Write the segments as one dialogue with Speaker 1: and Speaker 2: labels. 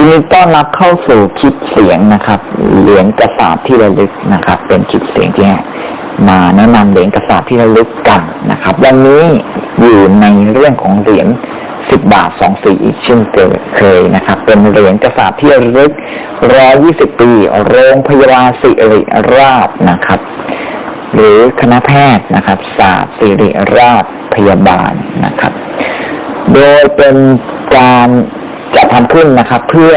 Speaker 1: ยินดีต้อนรับเข้าสู่คลิปเสียงนะครับเหรียญกระสาบที่ระลึกนะครับ เป็นคลิปเสียงที่มาแนะนำเหรียญกระสาบที่ระลึกกันนะครับ วันนี้อยู่ในเรื่องของเหรียญ10บบาท2สีอีกเช่นเคยนะครับ เป็นเหรียญกระสาบที่ระลึก120ปี โรงพยาบาลสิริราชนะครับ หรือคณะแพทย์นะครับศาสตร์ศิริราชพยาบาลนะครับ โดยเป็นการ จัดทำขึ้นนะครับ เพื่อ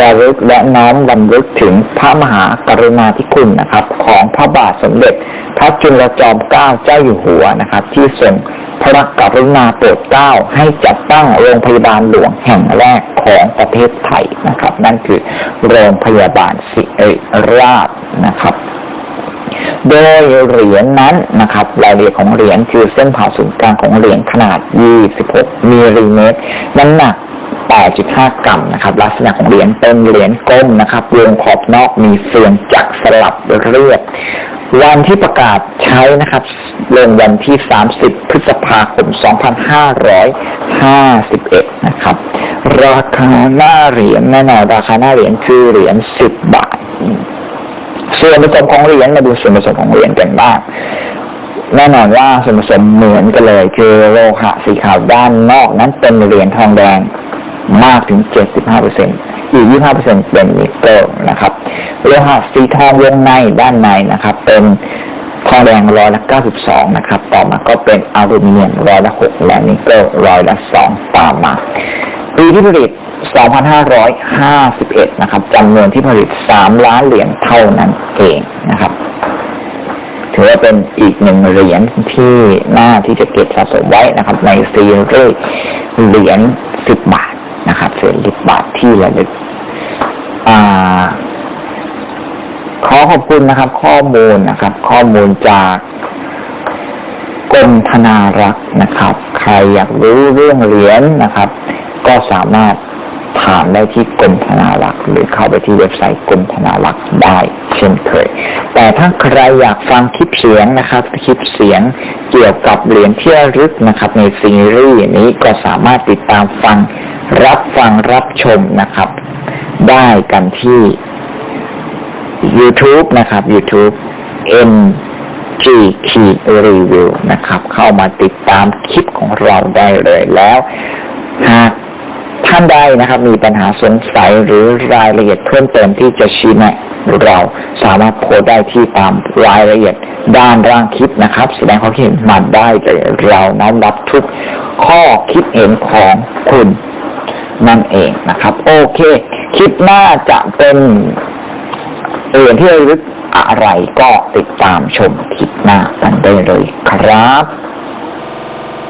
Speaker 1: ระลึกและน้อมรำลึกถึงพระมหากรุณาธิคุณนะครับ ของพระบาทสมเด็จ พระจุลจอมเกล้าเจ้าอยู่หัวนะครับ ที่ทรงพระกรุณาโปรดเกล้าให้จัดตั้งโรงพยาบาลหลวงแห่งแรกของประเทศไทยนะครับ นั่นคือโรงพยาบาลศิริราชนะครับ โดยเหรียญนั้นนะครับรายละเอียดของเหรียญคือเส้นผ่าศูนย์กลางของเหรียญขนาด 26มิลลิเมตรน้ำหนัก 8.5 กรัมนะครับ ลักษณะของเหรียญเป็นเหรียญก้มนะครับ วงขอบนอกมีเฟืองจักรสลับเรียบ วันที่ประกาศใช้นะครับ ลงวันที่ 30 พฤษภาคม 2551 นะครับ ราคาหน้าเหรียญแน่นอนราคาหน้าเหรียญคือเหรียญ 10 บาท ส่วนผสมของเหรียญมาดูส่วนผสมของเหรียญกันบ้างแน่นอนว่าส่วนผสมเหมือนกันเลย คือโลหะสีขาวด้านนอกนั้นเป็นเหรียญทองแดง มากถึง 75%อีก 25%เป็นนิกเกิลนะครับโลหะสีทองวงในด้านในนะครับ เป็นทองแดงร้อยละ92 นะครับ ต่อมาก็เป็นอลูมิเนียมร้อยละ6และนิกเกิลร้อยละ2ตามมาปีที่ผลิต 2,551 นะครับจำนวนที่ผลิต 3 ล้านเหรียญเท่านั้นเองนะครับ ถือว่าเป็นอีกหนึ่งเหรียญที่น่าที่จะเก็บสะสมไว้นะครับ ในซีรีส์เหรียญ 10 บาท บเหรีบาทที่ระลึกอ่าขอขอบคุณนะครับ ข้อมูลนะครับ ข้อมูลจากกรมธนารักษ์นะครับ ใครอยากรู้เรื่องเหรียญนะครับ ก็สามารถถามได้ที่กรมธนารักษ์หรือเข้าไปที่เว็บไซต์กรมธนารักษ์ได้เช่นเคย แต่ถ้าใครอยากฟังคลิปเสียงนะครับ คลิปเสียงเกี่ยวกับเหรียญที่ระลึกนะครับ ในซีรีส์นี้ก็สามารถติดตามฟัง รับฟังรับชมนะครับ ได้กันที่ YouTube นะครับ YouTube MG k Review นะครับ เข้ามาติดตามคลิปของเราได้เลยแล้วหากท่านใดนะครับมีปัญหาสงสัยหรือรายละเอียดเพิ่มเติมที่จะชี้แนะเราสามารถโพสได้ที่ตามรายละเอียดด้านล่างคลิปนะครับ แสดงความคิดเห็นมาได้เลยเราน้อมรับทุกข้อคิดเห็นของคุณ นั่นเองนะครับ โอเค คลิปหน้าจะเป็นเรียนที่ระลึกอะไรก็ติดตามชมคลิปหน้ากันได้เลยครับ